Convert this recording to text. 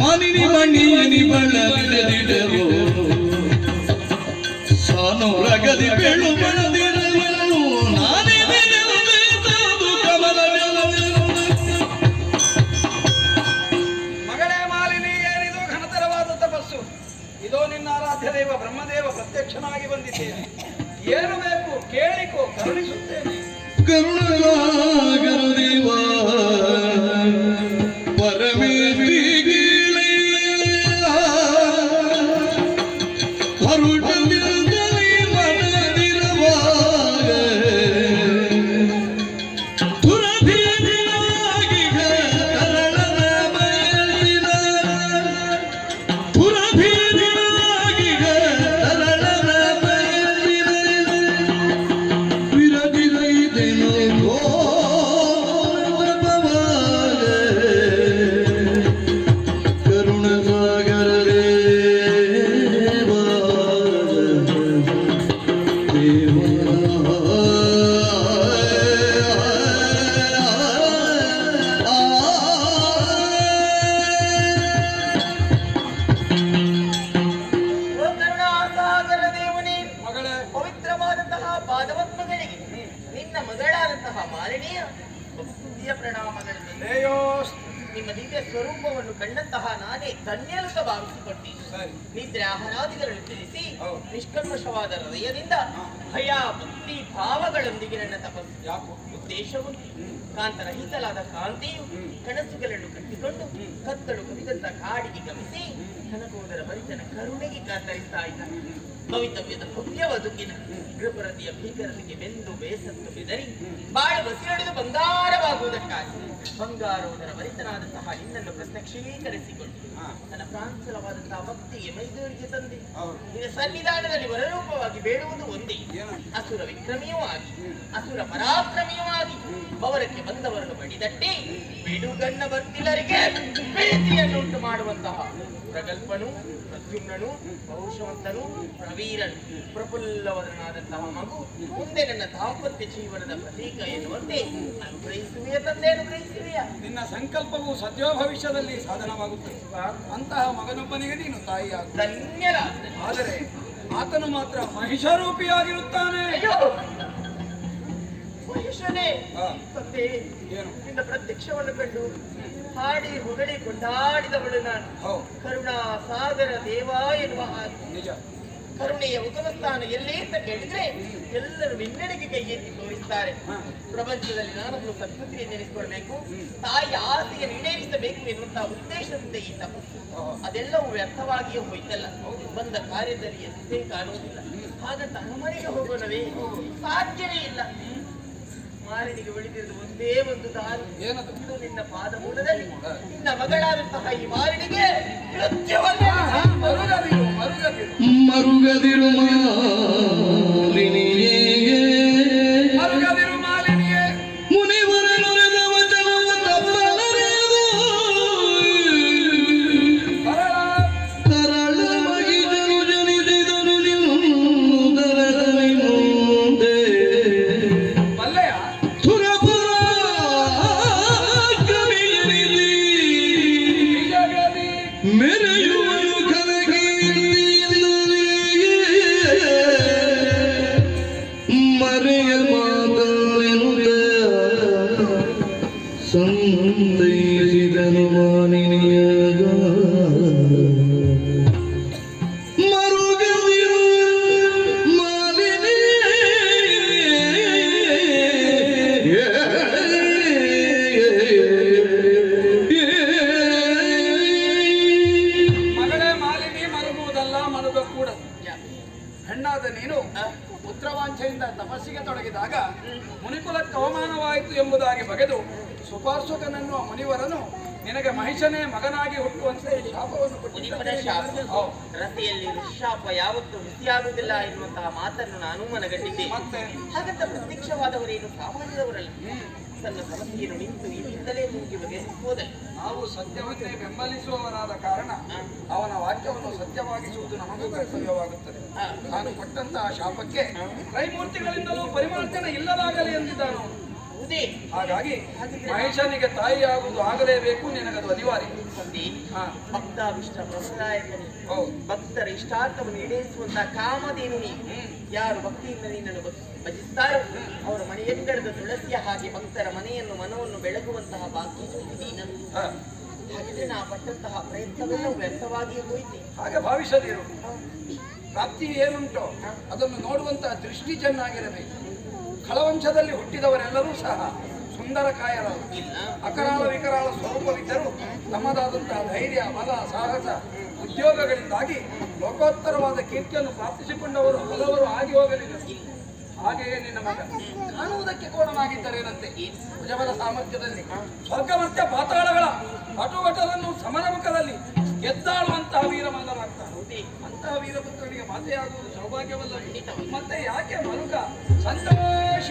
மணினி ಮಣ್ಣಿನಿ மலர்ந்திடவோ ಸಾನು ರಗದಿ ಬೆಳು மனதிடவோ ನಾನೇ நினைவது ಮಗಳೇ ಮಾಲಿನಿ ಏನಿದು? ಘನತರವಾದ ತಪಸ್ಸು. ಇದೋ ನಿನ್ನ ಆರಾಧ್ಯ ದೇವ ಬ್ರಹ್ಮದೇವ ಪ್ರತ್ಯಕ್ಷನಾಗಿ ಬಂದಿದ್ದೇನೆ. ಏನು ಬೇಕು ಕೇಳಿಕೋ ಕರುಣಿಸುತ್ತೇನೆ. ಕರುಣ ಪವಿತ್ರವಾದಂತಹ ಪಾದವತ್ಮಗಳಿಗೆ ನಿನ್ನ ಮಗಳಾದಂತಹ ಮಾಲಿನಿಯ ಭಕ್ತಿಯ ಪ್ರಣಾಮಗಳನ್ನು ನಿಮ್ಮ ದಿವ್ಯ ಸ್ವರೂಪವನ್ನು ಕಂಡಂತಹ ನಾನೇ ಧನ್ಯಲುತ ಭಾವಿಸಿಕೊಟ್ಟೆ ಸರಿ. ನಿದ್ರೆ ಆಹಾರಾದಿಗಳನ್ನು ತಿಳಿಸಿ. ನಿಷ್ಕಲ್ಮಶವಾದ ಹೃದಯದಿಂದ ಭಯ ಭಕ್ತಿ ಭಾವಗಳೊಂದಿಗೆ ನನ್ನ ತಪಸ್ಸು ಉದ್ದೇಶವು ಕಾಂತರಹಿತಲಾದ ಕಾಂತಿಯು ಕನಸುಗಳನ್ನು ಕಟ್ಟಿಕೊಂಡು ಕತ್ತಲು ಕುರಿತಂತ ಕಾಡಿಗೆ ಗಮಿಸಿ ಕನಕೋದರ ಬರಿತನ ಕರುಣೆಗೆ ಕಾತರಿಸ್ತಾ ಇದ್ದ. ಭವಿತವ್ಯದ ಭವ್ಯ ಬದುಕಿನ ಗೃಹಪರತಿಯ ಭೀಕರತೆಗೆ ಬೆಂದು ಬೇಸತ್ತು ಬೆದರಿ ಬಾಳ ಬಸಿರಡಿದು ಬಂಗಾರೋದರ ವರಿತನಾದಂತಹ ನಿನ್ನನ್ನು ಪ್ರತ್ಯಕ್ಷೀಕರಿಸಿಕೊಂಡು ಕ್ಷೀಕರಿಸಿಕೊಂಡು ನನ್ನ ಪ್ರಾಂಚಲವಾದಂತಹ ಭಕ್ತಿಗೆ ಮೈದೂರಿಗೆ ತಂದೆ. ನಿನ್ನ ಸನ್ನಿಧಾನದಲ್ಲಿ ವರರೂಪವಾಗಿ ಬೇಡುವುದು ಒಂದೇ. ಅಸುರ ವಿಕ್ರಮಿಯೂ ಆಗಿ ಅಸುರ ಪರಾಕ್ರಮಿಯೂ ಆಗಿ ಪವರಕ್ಕೆ ಬಂದವರನ್ನು ಬಡಿದಟ್ಟಿ ಬಿಡುಗಣ್ಣ ಬರ್ತಿಲರಿಗೆ ಪ್ರೀತಿಯನ್ನುಂಟು ಮಾಡುವಂತಹ ಪ್ರಗಲ್ಪನು ಪ್ರದ್ಯುಮ್ನನು ಪೌರುಷವಂತನು ಪ್ರವೀರನು. ಪ್ರಫುಲ್ಲವರನಾದಂತಹ ಮಗು ಮುಂದೆ ನನ್ನ ದಾಂಪತ್ಯ ಜೀವನದ ಪ್ರತೀಕ ಎನ್ನುವಂತೆ ಅನುಗ್ರಹಿಸುವೆ ತಂದೆ ಅನುಗ್ರಹಿಸುವೆಯ ನಿನ್ನ ಸಂಕಲ್ಪವು ಸದ್ಯೋ ಭವಿಷ್ಯದಲ್ಲಿ ಸಾಧನವಾಗುತ್ತದೆ. ಅಂತಹ ಮಗನೊಬ್ಬನಿಗೆ ನೀನು ತಾಯಿಯಾಗು. ಧನ್ಯರ ಆದರೆ ಆತನು ಮಾತ್ರ ಮಹಿಷರೂಪಿಯಾಗಿರುತ್ತಾನೆ. ಮಹಿಷನೇ. ತಂದೆ ನಿನ್ನ ಪ್ರತ್ಯಕ್ಷವನ್ನು ಕಂಡು ಹಾಡಿ ಹೊಗಳಿ ಕೊಂಡಾಡಿದವಳು ನಾನು. ಕರುಣಾ ಸಾಗರ ದೇವ ಎನ್ನುವ ಹಾಗೆ. ನಿಜ. ಕರುಣೆಯ ಉಗಮ ಸ್ಥಾನ ಎಲ್ಲಿ ಅಂತ ಕೇಳಿದ್ರೆ ಎಲ್ಲರೂ ನಿನ್ನೆಡೆಗೆ ಕೈ ಎತ್ತಿ ತೋರಿಸ್ತಾರೆ. ಪ್ರಪಂಚದಲ್ಲಿ ನಾನೊಂದು ಸದ್ಬುದ್ಧಿಯನ್ನು ನೆನೆಸಿಕೊಳ್ಬೇಕು ತಾಯಿ ಆಸೆಯನ್ನು ಈಡೇರಿಸಬೇಕು ಎನ್ನುವಂತಹ ಉದ್ದೇಶದಿಂದ ಈ ತಪಸ್ಸು. ಅದೆಲ್ಲವೂ ವ್ಯರ್ಥವಾಗಿಯೇ ಹೋಯ್ತಲ್ಲ. ಬಂದ ಕಾರ್ಯದಲ್ಲಿ ಎಷ್ಟೇ ಕಾಣುವುದಿಲ್ಲ. ಹಾಗಂತ ಅರಮನೆಗೆ ಹೋಗೋಣವೇ? ಸಾಧ್ಯವೇ ಇಲ್ಲ. ಮಾರನಿಗೆ ಉಳಿದಿರುವುದು ಒಂದೇ ಒಂದು ದಾರಿ. ಇದು ನಿನ್ನ ಪಾದ ಮೂಲದಲ್ಲಿ. ನಿನ್ನ ಮಗಳಾದಂತಹ ಈ ಮಾರನಿಗೆ ಮೃತ್ಯುವನ್ನೇ ಮರುಗದಿರು sân ತಪಸ್ಸಿಗೆ ತೊಡಗಿದಾಗ ಮುನಿಕುಲಕ್ಕೆ ಅವಮಾನವಾಯಿತು ಎಂಬುದಾಗಿ ಬಗೆದು ಸುಪಾರ್ಶ್ವಕನನ್ನು ಮುನಿವರನು ನಿನಗೆ ಮಹಿಷನೇ ಮಗನಾಗಿ ಹುಟ್ಟುವಂತೆ ಶಾಪವನ್ನು ಕೊಟ್ಟಿದ್ದ. ರತಿಯಲ್ಲಿ ಶಾಪ. ಯಾವತ್ತೂ ಹುಸಿಯಾಗುವುದಿಲ್ಲ ಎನ್ನುವಂತಹ ಮಾತನ್ನು ನಾನು ಮನಗಟ್ಟಿದ್ದೆ ಹಾಗಂತ ಪ್ರತ್ಯಕ್ಷವಾದವರೇನು ಸಾಮಾನ್ಯದವರಲ್ಲ. ತನ್ನ ಸಮಸ್ಯೆಯನ್ನು ನಿಂತು ಇಲ್ಲಿಂದಲೇ ಮುಗಿ ಬಗೆಹರಿಸುವುದಲ್ಲ ನಾವು ಸತ್ಯವನ್ನೇ ಬೆಂಬಲಿಸುವವರಾದ ಕಾರಣ ಅವನ ವಾಕ್ಯವನ್ನು ಸತ್ಯವಾಗಿಸುವುದು ನಮಗೂ ಕರ್ತವ್ಯವಾಗುತ್ತದೆ. ನಾನು ಕೊಟ್ಟಂತಹ ಶಾಪಕ್ಕೆ ತ್ರೈಮೂರ್ತಿಗಳಿಂದಲೂ ಪರಿವರ್ತನೆ ಇಲ್ಲದಾಗಲಿ ಎಂದಿದ್ದಾನು. ಅವನು. ಮಹೇಶನಿಗೆ ಹಾಗಾಗಿ ಮಹಿಷನಿಗೆ ತಾಯಿಯಾಗುವುದು ಆಗಲೇಬೇಕು ನಿನಗದು ಅನಿವಾರ್ಯ. ಭಕ್ತಾವಿಷ್ಟ ಹೌದು. ಭಕ್ತರ ಇಷ್ಟಾರ್ಥವನ್ನು ಈಡೇರಿಸುವಂತಹ ಕಾಮಧೇನು ನೀನು. ಯಾರು ಭಕ್ತಿಯಿಂದ ನಿನ್ನನ್ನು ಭಜಿಸ್ತಾರೋ ಅವರ ಮನೆಯಂಗಡದ ತುಳಸಿಯ ಹಾಗೆ ಭಕ್ತರ ಮನೆಯನ್ನು ಮನವನ್ನು ಬೆಳಗುವಂತಹ ಬಾಕಿ ನೀನು ಹಾ. ಹಾಗಿದ್ರೆ ನಾ ಪಟ್ಟಂತಹ ಪ್ರಯತ್ನವನ್ನು ವ್ಯರ್ಥವಾಗಿಯೇ ಹೋಯ್ತಿ ಹಾಗೆ ಭಾವಿಸದಿರು. ಪ್ರಾಪ್ತಿ ಏನುಂಟು ಅದನ್ನು ನೋಡುವಂತಹ ದೃಷ್ಟಿ ಚೆನ್ನಾಗಿರಬೇಕು. ಖಳವಂಶದಲ್ಲಿ ಹುಟ್ಟಿದವರೆಲ್ಲರೂ ಸಹ ಸುಂದರ ಕಾಯರಲ್ಲ ಅಕರಾಳ ವಿಕರಾಳ ಸ್ವರೂಪವಿದ್ದರೂ ತಮ್ಮದಾದಂತಹ ಧೈರ್ಯ, ಬಲ, ಸಾಹಸ, ಉದ್ಯೋಗಗಳಿಂದಾಗಿ ಲೋಕೋತ್ತರವಾದ ಕೀರ್ತಿಯನ್ನು ಪ್ರಾಪ್ತಿಸಿಕೊಂಡವರು ಹಲವರು ಆಗಿ ಹೋಗಲಿಲ್ಲ. ಹಾಗೆಯೇ ನಿನ್ನ ಮಗ. ಕಾಣುವುದಕ್ಕೆ ಕೋಣನಾಗಿದ್ದರೇನಂತೆ? ಭುಜಬಲ ಸಾಮರ್ಥ್ಯದಲ್ಲಿ ಸ್ವರ್ಗ ಪಾತಾಳಗಳ ಪಟುವಟರನ್ನು ಸಮರಮುಖದಲ್ಲಿ ಗೆದ್ದಾಳುವಂತಹ ವೀರ ವೀರಪುತ್ರನಿಗೆ ಮಾತೆಯಾಗುವುದು ಸೌಭಾಗ್ಯವಲ್ಲ. ಮತ್ತೆ ಯಾಕೆ ಮರುಗ ಸಂತೋಷ.